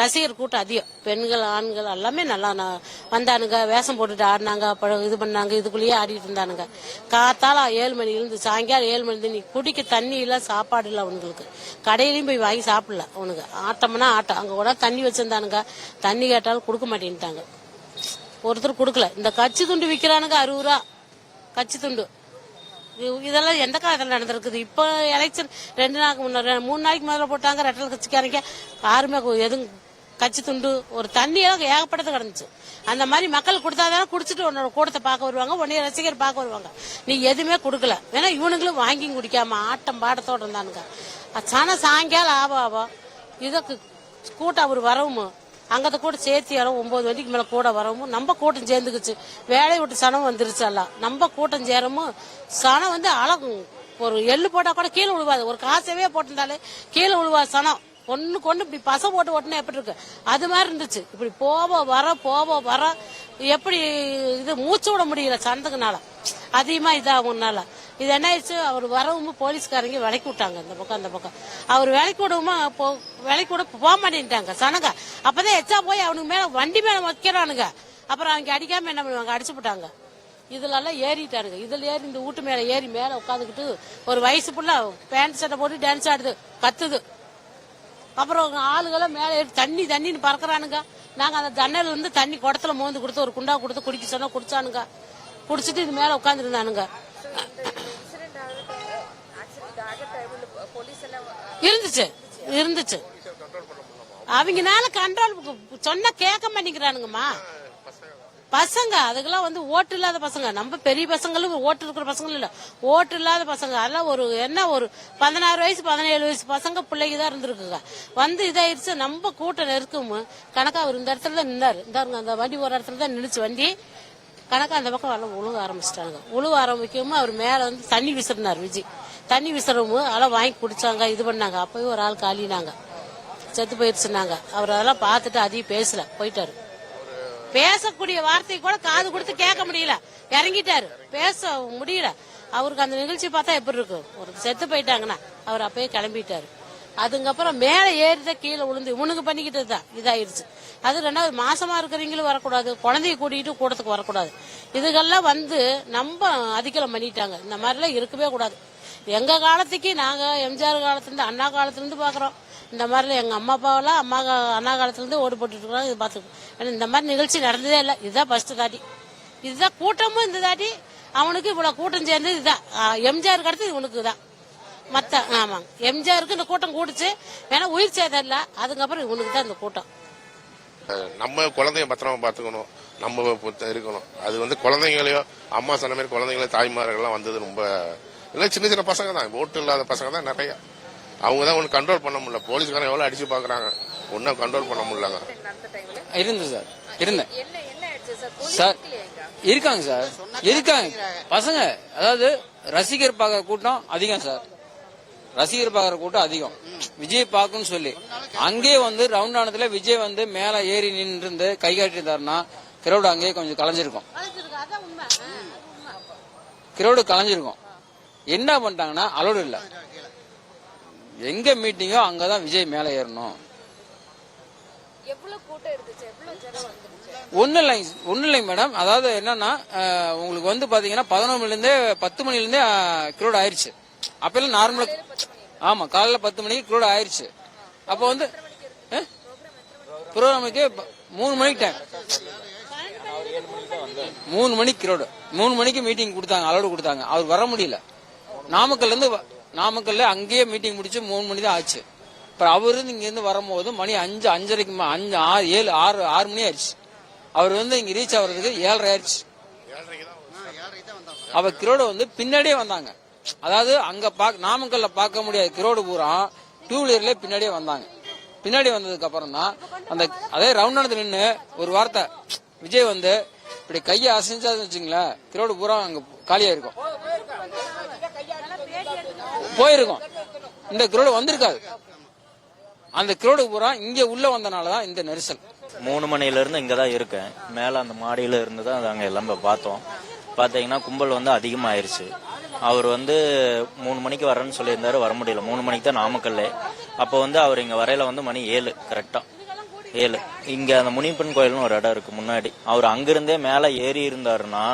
ரசிகர் கூட்டம் அதிகம். பெண்கள் ஆண்கள் எல்லாமே நல்லா வந்தானுங்க வேஷம் போட்டுட்டு ஆடினாங்க அப்புறம் இது பண்ணாங்க இதுக்குள்ளேயே ஆடிட்டு இருந்தானுங்க. காத்தால ஏழு மணிலேருந்து சாயங்காலம் ஏழு மணி நீ குடிக்க தண்ணி இல்ல சாப்பாடு இல்ல அவனுங்களுக்கு. கடையிலயும் போய் வாங்கி சாப்பிடல அவனுக்கு ஆட்டம்னா ஆட்டம். அங்க கூட தண்ணி வச்சிருந்தானுங்க. தண்ணி கேட்டாலும் கொடுக்க மாட்டேன்ட்டாங்க. ஒருத்தர் கொடுக்கல. இந்த கச்சி துண்டு விக்கிறானுங்க அறுபது ரூபா. கச்சி துண்டு. இது- இதெல்லாம் எந்த காலத்துல நடந்திருக்குது? இப்போ எலெக்ஷன் ரெண்டு நாளுக்கு முன்னாடி மூணு நாளைக்கு முதல்ல போட்டாங்க ரெட்டல் கட்சிக்காரங்க. யாருமே எதுவும் கச்சி துண்டு ஒரு தண்ணியெல்லாம் ஏகப்பட்டது கிடந்துச்சு. அந்த மாதிரி மக்கள் கொடுத்தாதானே குடிச்சிட்டு உன்னோட கூட்டத்தை பார்க்க வருவாங்க உன்னைய ரசிகர் பார்க்க வருவாங்க. நீ எதுவுமே கொடுக்கல. வேணா இவனுங்களும் வாங்கி குடிக்காம ஆட்டம் பாட்டத்தோட இருந்தானுங்க. சன சாயங்காலம் ஆவா ஆவா. இதுக்கு கூட்டம் அவர் வரவும். அங்கத்தை கூட சேர்த்து யாரும் ஒன்பது மணிக்கு மேல கூட வரவும். நம்ம கூட்டம் சேர்ந்துக்குச்சு. வேலையை விட்டு சனம் வந்துருச்சு எல்லாம் நம்ம கூட்டம் சேரமும் சனம் வந்து அழகும். ஒரு எள்ளு போட்டா கூட கீழே விழுவாது ஒரு காசவே போட்டிருந்தாலே கீழே விழுவாது சனம். ஒன்று கொண்டு இப்படி பசை போட்டு ஓட்டினா எப்படி இருக்கு? அது மாதிரி இருந்துச்சு. இப்படி போவ வர போவ வர. எப்படி இது மூச்சு விட முடியல சந்தக்குனால. அதிகமா இதாகும்னால இது என்ன ஆயிடுச்சு? அவர் வரவும் போலீஸ்காரங்க விலைக்கு விட்டாங்க இந்த பக்கம் அந்த பக்கம். அவர் விலைக்கு விடவுமா போ வேலைக்கு விட போக மாட்டேன்ட்டாங்க சனங்க அப்பதான் எச்சா போய் அவனுக்கு மேல வண்டி மேல வைக்கிறானுங்க. அப்புறம் அவங்க அடிக்காம என்ன பண்ணுவாங்க? அடிச்சு போட்டாங்க இதுல எல்லாம் ஏறிட்டானுங்க. இதுல ஏறி இந்த வீட்டு மேல ஏறி மேல உட்காந்துக்கிட்டு ஒரு வயசு புள்ள பேண்ட் சட்டை போட்டு டான்ஸ் ஆடுது கத்துது. அப்புறம் ஆளுகளும் மேலே தண்ணி தண்ணின்னு பறக்குறானுங்க. நாங்க அந்த ஜன்னல்ல இருந்து தண்ணி குடத்துல மோந்து கொடுத்து ஒரு குண்டா கொடுத்து குடிக்க சொன்னா குடிச்சானுங்க. குடிச்சிட்டு இது மேல உட்காந்துருந்தானுங்க இருந்துச்சு இருந்துச்சு. அவங்கனால கண்ட்ரோல் சொன்னா கேட்க மாட்டேங்கிறானுங்கம்மா. பசங்க அதுக்கெல்லாம் வந்து ஓட்டு இல்லாத பசங்க. நம்ம பெரிய பசங்களும் ஓட்டு இருக்கிற பசங்களும் இல்ல. ஓட்டு இல்லாத பசங்க. அதெல்லாம் ஒரு என்ன ஒரு பதினாறு வயசு பதினேழு வயசு பசங்க பிள்ளைங்க தான் இருந்திருக்குங்க. வந்து இதாயிருச்சு. நம்ம கூட்டம் நெருக்கும். கணக்கா அவர் இந்த இடத்துல தான் நின்னாரு. இந்தாருங்க அந்த வண்டி ஒரு இடத்துல தான் நின்னுச்சு வண்டி. கணக்கா அந்த பக்கம் எல்லாம் உழுக ஆரம்பிச்சிட்டாங்க. உழுவ ஆரம்பிக்கவும் அவர் மேல வந்து தண்ணி விசிறினார் விஜய் தண்ணி விசிறவும் அதெல்லாம் வாங்கி குடிச்சாங்க இது பண்ணாங்க. அப்பவே ஒரு ஆள் காலினாங்க. செத்து போயிருச்சுனாங்க அவர் அதெல்லாம் பார்த்துட்டு அதையும் பேசல. போயிட்டாரு. பேசக்கூடிய வார்த்தை கூட காது கொடுத்து கேட்க முடியல. இறங்கிட்டாரு. பேச முடியல. அவருக்கு அந்த நிகழ்ச்சி பார்த்தா எப்படி இருக்கும்? ஒரு செத்து போயிட்டாங்கன்னா அவர் அப்பயே கிளம்பிட்டாரு. அதுக்கப்புறம் மேல ஏறிதான் கீழே விழுந்து இவனுக்கு பண்ணிக்கிட்டது தான். இதாயிருச்சு. அது ரெண்டாவது மாசமா இருக்கிறவங்களும் வரக்கூடாது. குழந்தைய கூட்டிட்டு கூடத்துக்கு வரக்கூடாது. இதுகெல்லாம் வந்து நம்ம அதிகலம் பண்ணிட்டாங்க. இந்த மாதிரிலாம் இருக்கவே கூடாது. எங்க காலத்துக்கு நாங்க எம்ஜிஆர் காலத்துல இருந்து அண்ணா காலத்துல இருந்து பாக்குறோம் இந்த மாதிரிலாம் எங்க அம்மா அப்பாவெல்லாம் அம்மா அண்ணா காலத்துலேருந்து ஓடு போட்டுட்டு இருக்கிறோம் இது பார்த்துக்கோ ஏன்னா இந்த மாதிரி நிகழ்ச்சி நடந்ததே இல்லை. இதுதான் ஃபர்ஸ்ட் தாட்டி. இதுதான் கூட்டமும் இந்த தாட்டி. அவனுக்கு இவ்வளவு கூட்டம் சேர்ந்து இதுதான். எம்ஜிஆர் அடுத்து இவனுக்கு தான். மத்த ஆமாங்க எம்ஜிஆருக்கு இந்த கூட்டம் கூடிச்சு. வேணா உயிர் சேதம் இல்ல. அதுக்கப்புறம் இவனுக்கு தான் இந்த கூட்டம். நம்ம குழந்தைய பத்திரமா பார்த்துக்கணும் நம்ம பொறுத்த இருக்கணும். அது வந்து குழந்தைங்களையோ அம்மா சொன்ன மாதிரி குழந்தைங்களோ தாய்மார்கள்லாம் வந்தது ரொம்ப இல்லை சின்ன சின்ன பசங்க தான். ஓட்டு இல்லாத பசங்க தான் நிறைய. அவங்க தான் ஒன்றும் கண்ட்ரோல் பண்ண முடியல. போலீஸ்காரன் எவ்வளோ அடிச்சு பார்க்குறாங்க ஒன்றும் கண்ட்ரோல் பண்ண முடியலங்க. டைமில் இருந்தேன் சார். இருந்தேன். என்ன என்ன ஆயிடுச்சு சார்? இருக்காங்க சார். இருக்காங்க. பசங்க அதாவது ரசிகர் பார்க்கற கூட்டம் அதிகம் சார். ரசிகர் பார்க்கற கூட்டம் அதிகம். விஜய் பார்க்கணும்னு சொல்லி. அங்கேயே வந்து ரவுண்ட் ஆனதுல விஜய் வந்து மேல ஏறி நின்று இருந்து கை காட்டியிருந்தாருன்னா கிரௌடு அங்கேயே கொஞ்சம் கலைஞ்சிருக்கும். கிரௌடு கலைஞ்சிருக்கும். என்ன பண்ணிட்டாங்கன்னா அலோடு இல்ல. எங்க மீட்டிங்கோ அங்கதான் விஜய் மேல ஏறணும். ஒன்றும் இல்லைங்க ஒன்றும் இல்லைங்க மேடம் அதாவது என்னன்னா உங்களுக்கு வந்து பாத்தீங்கன்னா பதினொரு மணிலேருந்தே பத்து மணிலேருந்தே கிரௌட் ஆயிருச்சு. அப்பெல்லாம் நார்மலா ஆமா காலைல பத்து மணிக்கு கிரௌட் ஆயிருச்சு. அப்போ வந்து ப்ரோக்ராமுக்கு மூணு மணிக்கு டைம் மூணு மணிக்கு கிரௌடு மூணு மணிக்கு மீட்டிங் கொடுத்தாங்க அலோடு கொடுத்தாங்க. அவர் வர முடியல. நாமக்கல்ல இருந்து வ- நாமக்கல்ல அங்கேயே மீட்டிங் முடிச்சு மூணு மணி தான் ஆச்சு. அப்புறம் அவரு இங்க இருந்து வரும்போது மணி அஞ்சு அஞ்சரைக்கு மே- அஞ்சு ஆறு ஏழு ஆறு ஆறு மணி ஆயிடுச்சு. அவர் வந்து இங்க ரீச் ஆகுறதுக்கு ஏழரை ஆயிடுச்சு. அவ கிரோடு வந்து பின்னாடியே வந்தாங்க. அதாவது அங்க பாக்க நாமக்கல்ல பார்க்க முடியாத கிரோடு பூரா டூ வீலர்ல பின்னாடியே வந்தாங்க. பின்னாடி வந்ததுக்கு அப்புறம் தான் அந்த அதே ரவுண்ட் நடந்து நின்று ஒரு வார்த்தை விஜய் வந்து இப்படி கையை அசைஞ்சாதுன்னு வச்சுங்களேன் கிரோடு பூரா அங்க காலியா இருக்கும் போயிருக்கும். இந்த கிரோடு வந்திருக்காது. அந்த கிரோடு பூரா இங்க உள்ள வந்தனாலதான் இந்த நெரிசல். மூணு மணில இருந்து இங்க தான் இருக்கேன். மேல அந்த மாடியில இருந்து தான் அங்க எல்லாம் பார்த்தோம். பாத்தீங்கன்னா கும்பல் வந்து அதிகமாயிருச்சு. அவர் வந்து மூணு மணிக்கு வரேன்னு சொல்லியிருந்தாரு வர முடியல. மூணு மணிக்கு தான் நாமக்கல்ல. அப்போ வந்து அவர் இங்க வரையில வந்து மணி ஏழு கரெக்டா ஏழு. இங்க அந்த முனிப்பன் கோயில்னு ஒரு இடம் இருக்கு முன்னாடி. அவர் அங்கிருந்தே மேல ஏறி இருந்தாருன்னா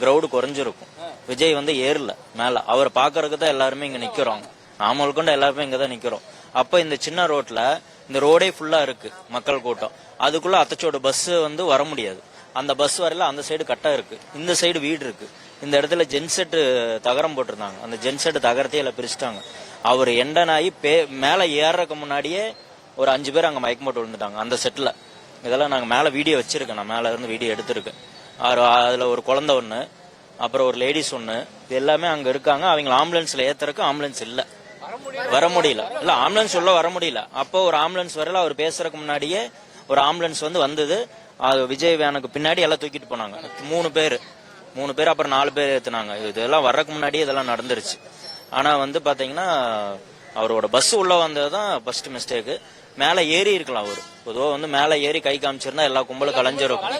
கிரவுடு குறைஞ்சிருக்கும். விஜய் வந்து ஏறல மேல. அவர் பாக்குறதுக்கு தான் எல்லாருமே இங்க நிக்கிறோம். நாம கொண்ட எல்லாருமே இங்க தான் நிக்கிறோம். அப்ப இந்த சின்ன ரோட்ல இந்த ரோடே ஃபுல்லா இருக்கு மக்கள் கூட்டம். அதுக்குள்ள அத்தச்சோட பஸ் வந்து வர முடியாது. அந்த பஸ் வரையில அந்த சைடு கட்டா இருக்கு. இந்த சைடு வீடு இருக்கு. இந்த இடத்துல ஜென்செட் தகரம் போட்டிருந்தாங்க. அந்த ஜென்செட் தகரத்தையே எல்லாம் பிரிச்சுட்டாங்க. அவர் எண்டனாகி பே மேல ஏறக்கு முன்னாடியே ஒரு அஞ்சு பேர் அங்க மயக்கம் போட்டு விழுந்துட்டாங்க அந்த செட்ல இதெல்லாம் நாங்க மேல வீடியோ வச்சிருக்கேன். நான் மேல இருந்து வீடியோ எடுத்திருக்கேன். அவர் அதுல ஒரு குழந்தை ஒண்ணு. அப்புறம் ஒரு லேடிஸ் ஒண்ணு. இது எல்லாமே அங்க இருக்காங்க. அவங்க ஆம்புலன்ஸ்ல ஏற்றுறதுக்கு ஆம்புலன்ஸ் இல்ல. வர முடியல. இல்ல ஆம்புலன்ஸ் உள்ள வர முடியல. அப்போ ஒரு ஆம்புலன்ஸ் வரல. அவர் பேசுறதுக்கு முன்னாடியே ஒரு ஆம்புலன்ஸ் வந்து வந்தது. அது விஜய் வேனுக்கு பின்னாடி எல்லாம் தூக்கிட்டு போனாங்க. மூணு பேர். மூணு பேர் அப்புறம் நாலு பேர் ஏத்துனாங்க. இதெல்லாம் வர்றதுக்கு முன்னாடியே இதெல்லாம் நடந்துருச்சு. ஆனா வந்து பாத்தீங்கன்னா அவரோட பஸ் உள்ள வந்ததுதான் ஃபர்ஸ்ட் மிஸ்டேக் மேல ஏறி இருக்கலாம் அவரு. பொதுவா வந்து மேல ஏறி கை காமிச்சிருந்தா எல்லா கும்பலும் கலைஞ்சிருக்கும்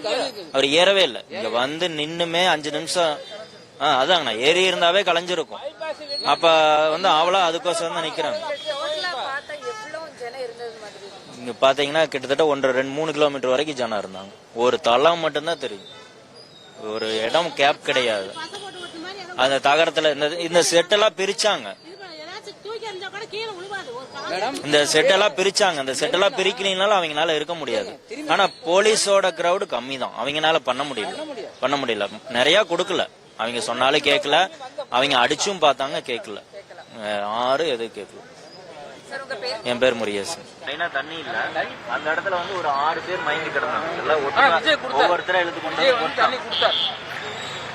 அவர் ஏறவே இல்லை. இங்க வந்து நின்னுமே அஞ்சு நிமிஷம். ஆ அதாங்கண்ணா. ஏறி இருந்தாவே கலைஞ்சிருக்கும். அப்ப வந்து அவளா அதுக்கோசரம் தான் நிக்கிறாங்க. இங்க பாத்தீங்கன்னா கிட்டத்தட்ட ஒன்றரை ரெண்டு மூணு கிலோமீட்டர் வரைக்கும் ஜனம் இருந்தாங்க. ஒரு தளம் மட்டும்தான் தெரியும். ஒரு இடம் கேப் கிடையாது. அந்த தகரத்துல இந்த இந்த செட்டெல்லாம் பிரிச்சாங்க. இந்த செட்டெல்லாம் பிரிச்சாங்க. அந்த செட்டெல்லாம் பிரிக்கலனால அவங்கனால இருக்க முடியாது. ஆனா போலீஸோட கிரவுடு கம்மி தான் அவங்கனால பண்ண முடியல. பண்ண முடியல. நிறைய கொடுக்கல. அவங்க சொன்னாலும் கேட்கல. அவங்க அடிச்சும் பார்த்தாங்க கேட்கல. ஆறு எதுவும் கேட்கல. என் பேர் முருகேசன் தண்ணி இல்ல. அந்த இடத்துல வந்து ஒரு ஆறு பேர் மயங்கி கிடந்தாங்க. ஆனா விஜய் கொடுத்தாரு. ஒவ்வொருத்தரா எழுத்து வந்து தண்ணி கொடுத்தாரு.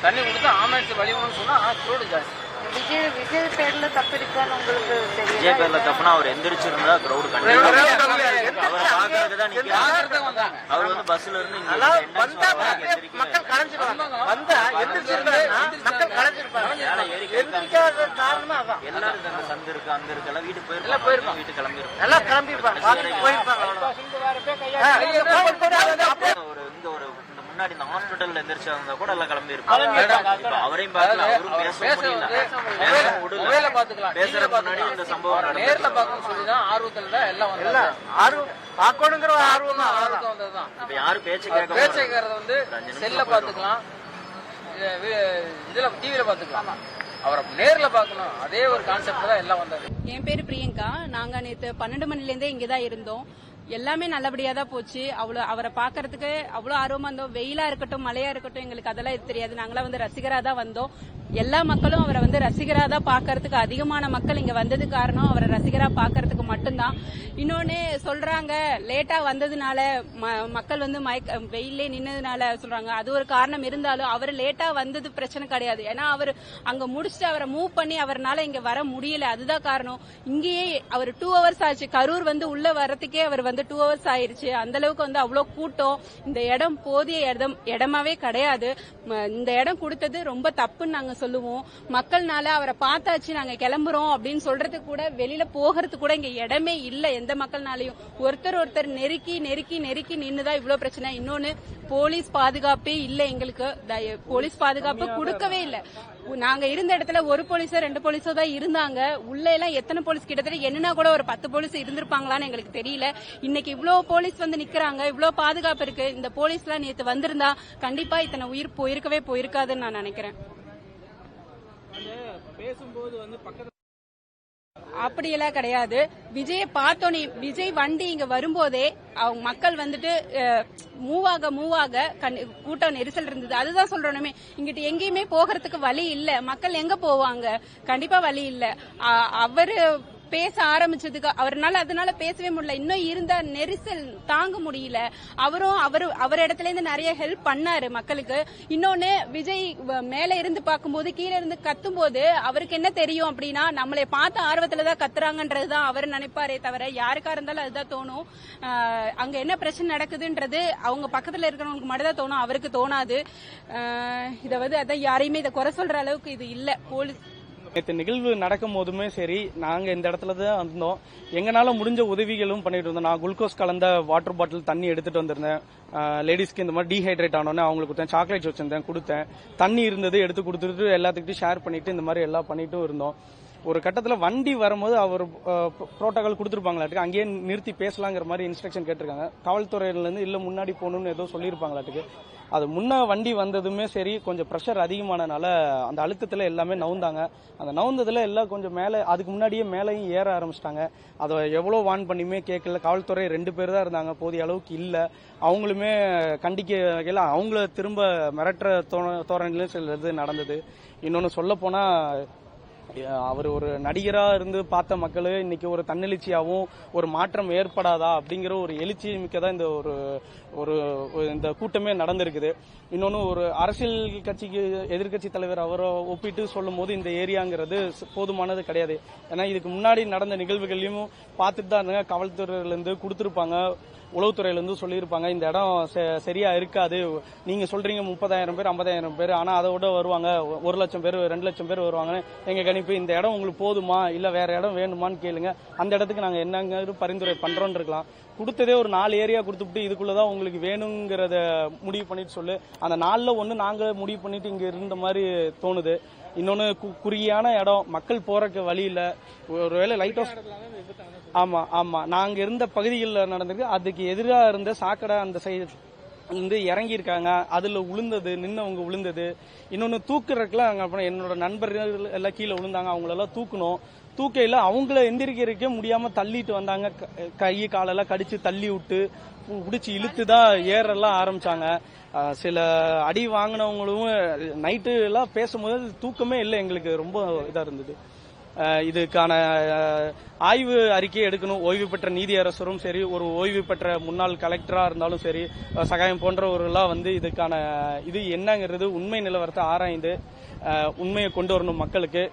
தண்ணி கொடுத்தா ஆம்புலன்ஸ் வழிவணும்னு சொன்னா ஆ, ரோடு ஜாஸ்தி. விஜய் விஜய் பேர்ல தப்பு இருக்கான்னு உங்களுக்கு விஜய் தெரியல பேர்ல தப்புனா அவர் எந்திரிச்சிருந்தா கிரௌடு கண்டிப்பா அவரை வந்து பஸ்ல இருந்து இங்க entrance வர வரைக்கும் எந்திரிக்கவே மேல ஏறி கை காமிச்சு. எல்லாரும் இந்த சந்து இருக்கு அங்க இருக்கு எல்லாம் வீட்டுக்கு போயிருப்பாங்க வீட்டுக்கு கிளம்பிருப்பாங்க ஒரு இங்க ஒரு இந்த ஹாஸ்பிட்டல்ல எந்திரிச்சு வந்தா கூட எல்லாம் கிளம்பி இருப்பாங்க. அவரையும் பார்க்கல அவரும் பேச முடியல. பேச மொபைல விடல பாத்துக்கலாம் பேசுறதுக்கு முன்னாடி இந்த சம்பவம் நேர்ல நடந்துச்சு பாக்கணும்னு சொல்லி தான் ஆர்வத்துல தான் எல்லாம் வந்தாங்க. பார்க்கணுங்கிற ஆர்வம் தான் ஆர்வத்துல வந்ததுதான். இப்ப யாரும் பேச்சு கேட்க பேச்சை. கேட்கறத வந்து செல்ல பாத்துக்கலாம் இதுல டிவில பாத்துக்கலாம் அவரை நேர்ல பார்க்கணும். அதே ஒரு கான்செப்ட் தான் எல்லாம் வந்தாரு. என் பேரு பிரியங்கா. நாங்க நேத்து பன்னெண்டு மணில இருந்தே இங்கதான் இருந்தோம். எல்லாமே நல்லபடியா தான் போச்சு. அவ்வளவு அவரை பாக்குறதுக்கு அவ்வளவு ஆர்வமா இருந்தோம். வெயிலா இருக்கட்டும் மழையா இருக்கட்டும் எங்களுக்கு அதெல்லாம் தெரியாது. நாங்களாம் வந்து ரசிகரா தான் வந்தோம். எல்லா மக்களும் அவரை வந்து ரசிகரா தான் பாக்குறதுக்கு அதிகமான மக்கள் இங்க வந்தது காரணம் அவரை ரசிகரா பாக்குறதுக்கு மட்டும்தான். இன்னொன்னு சொல்றாங்க லேட்டா வந்ததுனால ம- மக்கள் வந்து மயக்க வெயிலே நின்னதுனால சொல்றாங்க. அது ஒரு காரணம் இருந்தாலும் அவர் லேட்டா வந்தது பிரச்சனை கிடையாது. ஏன்னா அவர் அங்க முடிச்சுட்டு அவரை மூவ் பண்ணி அவரால் இங்க வர முடியல. அதுதான் காரணம். இங்கேயே அவர் டூ ஹவர்ஸ் ஆச்சு. கரூர் வந்து உள்ள வரதுக்கே அவர் வந்து டூ ஹவர்ஸ் ஆயிருச்சு. அந்த அளவுக்கு வந்து அவ்வளவு கூட்டம். இந்த இடம் போதிய இடம் இடமாவே கிடையாது. இந்த இடம் கொடுத்தது ரொம்ப தப்புன்னு நாங்க சொல்லுவோம். மக்கள்னால அவரை பார்த்தாச்சு நாங்க கிளம்புறோம் அப்படின்னு சொல்றதுக்கு கூட வெளியில போகிறதுக்கு கூட இங்க இடமே இல்ல எந்த மக்கள்னாலையும். ஒருத்தர் ஒருத்தர் நெருக்கி நெருக்கி நெருக்கி நின்னுதான் இவ்வளவு பிரச்சனை. இன்னொன்னு போலீஸ் பாதுகாப்பே இல்ல எங்களுக்கு. போலீஸ் பாதுகாப்பு கொடுக்கவே இல்லை. நாங்க இருந்த இடத்துல ஒரு போலீஸோ ரெண்டு போலீஸோ தான் இருந்தாங்க. உள்ள எல்லாம் எத்தனை போலீஸ்? கிட்டத்தட்ட என்னன்னா கூட ஒரு பத்து போலீஸ் இருந்திருப்பாங்களான்னு எங்களுக்கு தெரியல. இன்னைக்கு இவ்வளவு போலீஸ் வந்து நிக்கிறாங்க இவ்வளவு பாதுகாப்பு இருக்கு. இந்த போலீஸ் எல்லாம் நேத்து வந்திருந்தா கண்டிப்பா இத்தனை உயிர் போயிருக்கவே போயிருக்காதுன்னு நான் நினைக்கிறேன். பேசும்போது வந்து பக்கத்துல அப்படியெல்லாம் கிடையாது. விஜய பார்த்தோன்னே விஜய் வண்டி இங்க வரும்போதே அவங்க மக்கள் வந்துட்டு மூவ் ஆக மூவ் ஆக கண்- கூட்டம் நெரிசல் இருந்தது. அதுதான் சொல்றோமே. இங்கிட்டு எங்கேயுமே போகிறதுக்கு வழி இல்ல. மக்கள் எங்க போவாங்க? கண்டிப்பா வழி இல்ல. அவரு பேச ஆரம்பிச்சதுக்கு அவர்னால அதனால பேசவே முடியல. இன்னும் இருந்த நெரிசல் தாங்க முடியல. அவரும் அவரு அவர் இடத்துல இருந்து நிறைய ஹெல்ப் பண்ணாரு மக்களுக்கு. இன்னொன்னு விஜய் வ- மேல இருந்து பார்க்கும்போது கீழே இருந்து கத்தும் போது அவருக்கு என்ன தெரியும் அப்படின்னா நம்மளை பார்த்த ஆர்வத்துல தான் கத்துறாங்கன்றதுதான் அவர் நினைப்பாரே தவிர யாருக்கா இருந்தாலும் அதுதான் தோணும். அங்க என்ன பிரச்சனை நடக்குதுன்றது அவங்க பக்கத்துல இருக்கிறவங்களுக்கு மட்டும் தான் தோணும். அவருக்கு தோணாது. இதை வந்து அதான் யாரையுமே இதை குறை சொல்ற அளவுக்கு இது இல்ல. போலீஸ் நேற்று நிகழ்வு நடக்கும் போதுமே சரி நாங்கள் இந்த இடத்துல தான் இருந்தோம். எங்களால் முடிஞ்ச உதவிகளும் பண்ணிட்டு இருந்தோம் நான் குளுக்கோஸ் கலந்த வாட்டர் பாட்டில் தண்ணி எடுத்துட்டு வந்திருந்தேன். லேடிஸ்க்கு இந்த மாதிரி டீஹைட்ரேட் ஆனோடனே அவங்களுக்கு கொடுத்தேன். சாக்லேட்ஸ் வச்சிருந்தேன் கொடுத்தேன். தண்ணி இருந்தது எடுத்து கொடுத்துட்டு எல்லாத்துக்கிட்டையும் ஷேர் பண்ணிட்டு இந்த மாதிரி எல்லாம் பண்ணிட்டும் இருந்தோம். ஒரு கட்டத்தில் வண்டி வரும்போது அவர் புரோட்டோகால் கொடுத்துருப்பாங்களாட்டுக்கு அங்கேயே நிறுத்தி பேசலாங்கிற மாதிரி இன்ஸ்ட்ரக்ஷன் கேட்டிருக்காங்க. காவல்துறையிலேருந்து இல்லை முன்னாடி போகணும்னு ஏதோ சொல்லியிருப்பாங்களாட்டுக்கு அது முன்ன வண்டி வந்ததுமே சரி கொஞ்சம் ப்ரெஷர் அதிகமானனால அந்த அழுத்தத்தில் எல்லாமே நவுந்தாங்க. அந்த நவுந்ததில் எல்லாம் கொஞ்சம் மேலே அதுக்கு முன்னாடியே மேலேயும் ஏற ஆரம்பிச்சிட்டாங்க. அதை எவ்வளோ வான் பண்ணியுமே கேட்கல. காவல்துறை ரெண்டு பேர் தான் இருந்தாங்க. போதிய அளவுக்கு இல்லை. அவங்களுமே கண்டிக்க வகையில் அவங்கள திரும்ப மிரட்டுற தோ- தோரணிலும் சில இது நடந்தது இன்னொன்று சொல்ல அவர் ஒரு நடிகரா இருந்து பார்த்த மக்கள் இன்னைக்கு ஒரு தன்னெழுச்சியாகவும் ஒரு மாற்றம் ஏற்படாதா அப்படிங்கிற ஒரு எழுச்சி மிக்கதான் இந்த ஒரு ஒரு இந்த கூட்டமே நடந்திருக்குது. இன்னொன்னு ஒரு அரசியல் கட்சிக்கு எதிர்க்கட்சி தலைவர் அவரை ஒப்பிட்டு சொல்லும் போது இந்த ஏரியாங்கிறது போதுமானது கிடையாது. ஏன்னா இதுக்கு முன்னாடி நடந்த நிகழ்வுகளையும் பார்த்துட்டு தான் இருந்தாங்க காவல்துறையிலேருந்து கொடுத்துருப்பாங்க. உளவுத்துறையிலேருந்து சொல்லியிருப்பாங்க இந்த இடம் சரியா இருக்காது. நீங்க சொல்றீங்க முப்பதாயிரம் பேர் ஐம்பதாயிரம் பேர் ஆனா அதை விட வருவாங்க ஒரு லட்சம் பேர் ரெண்டு லட்சம் பேர் வருவாங்கன்னு எங்க கணிப்பு இந்த இடம் உங்களுக்கு போதுமா? இல்ல வேற இடம் வேணுமான்னு கேளுங்க. அந்த இடத்துக்கு நாங்க என்னங்க பரிந்துரை பண்றோம் இருக்கலாம். கொடுத்ததே ஒரு நாலு ஏரியா கொடுத்துட்டு இதுக்குள்ளதான் உங்களுக்கு வேணுங்கிறத முடிவு பண்ணிட்டு சொல்லு. அந்த நாளில் ஒன்று நாங்கள் முடிவு பண்ணிட்டு இங்கே இருந்த மாதிரி தோணுது. இன்னொன்று கு- குறுகியான இடம் மக்கள் போறக்கு வழி இல்லை. ஒருவேளை லைட் ஹவுஸ் ஆமா ஆமா. நாங்க இருந்த பகுதிகளில் நடந்திருக்கு. அதுக்கு எதிராக இருந்த சாக்கடை அந்த சைடு வந்து இறங்கி இருக்காங்க அதுல உளுந்தது நின்னவங்க விழுந்தது இன்னொன்னு தூக்குறதுக்குலாம் அங்க அப்புறம் என்னோட நண்பர்கள் எல்லாம் கீழே விழுந்தாங்க அவங்களெல்லாம் தூக்கணும். தூக்கையில அவங்கள எந்திரிக்கிறதுக்கே முடியாம தள்ளிட்டு வந்தாங்க. க- கை காலெல்லாம் கடிச்சு தள்ளி விட்டு பிடிச்சி இழுத்து தான் ஏறெல்லாம் ஆரம்பிச்சாங்க. சில அடி வாங்கினவங்களும் நைட்டு எல்லாம் பேசும்போது தூக்கமே இல்லை. எங்களுக்கு ரொம்ப இதா இருந்தது. இதுக்கான ஆய்வு அறிக்கை எடுக்கணும். ஓய்வு பெற்ற நீதியரசரும் சரி ஒரு ஓய்வு பெற்ற முன்னாள் கலெக்டரா இருந்தாலும் சரி சகாயம் போன்றவர்களாக வந்து இதுக்கான இது என்னங்கிறது உண்மை நிலவரத்தை ஆராய்ந்து உண்மையை கொண்டு வரணும் மக்களுக்கு.